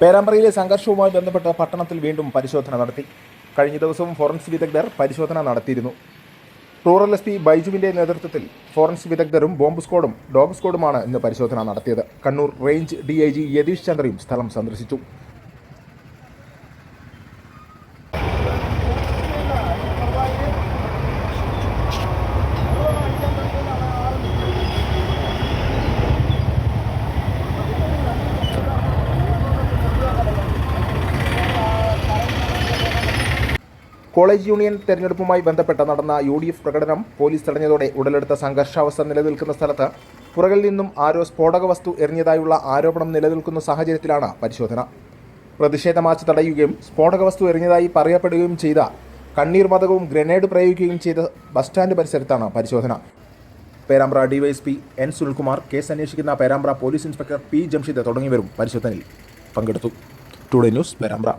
പേരാമ്പ്രയിലെ സംഘർഷവുമായി ബന്ധപ്പെട്ട പട്ടണത്തിൽ വീണ്ടും പരിശോധന നടത്തി. കഴിഞ്ഞ ദിവസവും ഫോറൻസിക് വിദഗ്ധർ പരിശോധന നടത്തിയിരുന്നു. റൂറൽ എസ് പി ബൈജുവിന്റെ നേതൃത്വത്തിൽ ഫോറൻസിക് വിദഗ്ധരും ബോംബ് സ്ക്വാഡും ഡോഗ് സ്ക്വാഡുമാണ് ഇന്ന് പരിശോധന നടത്തിയത്. Kannur range D I G Yathish ചന്ദ്രയും സ്ഥലം സന്ദർശിച്ചു. കോളേജ് യൂണിയൻ തെരഞ്ഞെടുപ്പുമായി ബന്ധപ്പെട്ട് നടന്ന യു ഡി എഫ് പ്രകടനം പോലീസ് തടഞ്ഞതോടെ ഉടലെടുത്ത സംഘർഷാവസ്ഥ നിലനിൽക്കുന്ന സ്ഥലത്ത് പുറകിൽ നിന്നും ആരോ സ്ഫോടക വസ്തു എറിഞ്ഞതായുള്ള ആരോപണം നിലനിൽക്കുന്ന സാഹചര്യത്തിലാണ് പരിശോധന. പ്രതിഷേധ മാർച്ച് തടയുകയും സ്ഫോടക വസ്തു എറിഞ്ഞതായി പറയപ്പെടുകയും ചെയ്ത കണ്ണീർ മതകവും ഗ്രനേഡ് പ്രയോഗിക്കുകയും ചെയ്ത ബസ് സ്റ്റാൻഡ് പരിസരത്താണ് പരിശോധന. Perambra DYSP N Sunilkumar case അന്വേഷിക്കുന്ന Perambra police inspector P Jamshid തുടങ്ങിയവരും പരിശോധനയിൽ പങ്കെടുത്തു. Today news Perambra.